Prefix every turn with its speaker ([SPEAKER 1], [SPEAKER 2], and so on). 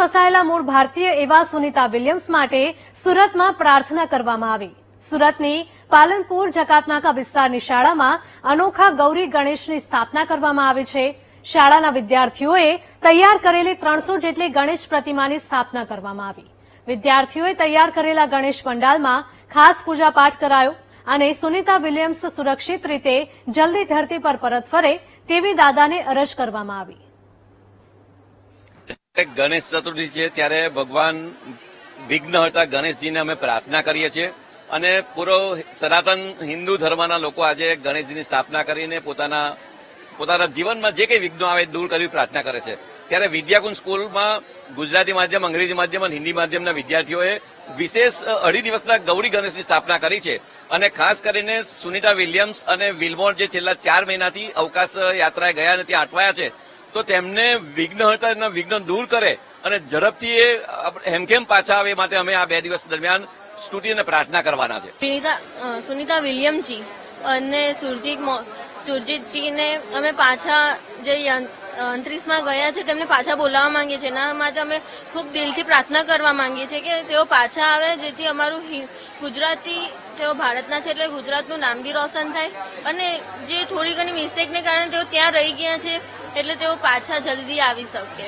[SPEAKER 1] ફસાયેલા મૂળ ભારતીય એવા સુનિતા વિલિયમ્સ માટે સુરતમાં પ્રાર્થના કરવામાં આવી. સુરતની પાલનપુર જકાતનાકા વિસ્તારની શાળામાં અનોખા ગૌરી ગણેશની સ્થાપના કરવામાં આવી છે. શાળાના વિદ્યાર્થીઓએ તૈયાર કરેલી ત્રણસો જેટલી ગણેશ પ્રતિમાની સ્થાપના કરવામાં આવી. વિદ્યાર્થીઓએ તૈયાર કરેલા ગણેશ પંડાલમાં ખાસ પૂજાપાઠ કરાયો અને સુનિતા વિલિયમ્સ સુરક્ષિત રીતે જલ્દી ધરતી પર પરત ફરે તેવી દાદાને અરજ કરવામાં આવી.
[SPEAKER 2] ગણેશ ચતુર્થી છે, ત્યારે ભગવાન વિઘ્નહર્તા ગણેશજીને અમે પ્રાર્થના કરીએ છીએ. અને પૂરો સનાતન હિન્દુ ધર્મના લોકો આજે ગણેશજીની સ્થાપના કરીને પોતાના પોતાના જીવનમાં જે કંઈ વિઘ્નો આવે દૂર કરવી પ્રાર્થના કરે છે. ત્યારે વિદ્યાકુંજ સ્કૂલમાં ગુજરાતી માધ્યમ, અંગ્રેજી માધ્યમ અને હિન્દી માધ્યમના વિદ્યાર્થીઓએ વિશેષ અઢી દિવસના ગૌરી ગણેશની સ્થાપના કરી છે. અને ખાસ કરીને સુનિતા વિલિયમ્સ અને વિલમોર જે છેલ્લા ચાર મહિનાથી અવકાશ યાત્રાએ ગયા અને ત્યાં અટવાયા છે તો તેમને વિઘ્ન હટાના વિઘ્ન દૂર કરે અને ઝડપથી એ હેમખેમ પાછા આવે માટે અમે આ બે દિવસ દરમિયાન સ્તુતિ અને પ્રાર્થના કરવાના છે.
[SPEAKER 3] સુનિતા વિલિયમજી અને સુરજીત સુરજીતજીને અમે પાછા જે અંત્રીસમાં ગયા છે, તેમને પાછા બોલાવવા માંગીએ છીએ. એના માટે અમે ખૂબ દિલથી પ્રાર્થના કરવા માંગીએ છીએ કે તેઓ પાછા આવે, જેથી અમારું ગુજરાતી તેઓ ભારતના છે એટલે ગુજરાતનું નામ બી રોશન થાય. અને જે થોડી ઘણી મિસ્ટેકને કારણે તેઓ ત્યાં રહી ગયા છે. એટલે તેઓ પાછા જલ્દી આવી શકે.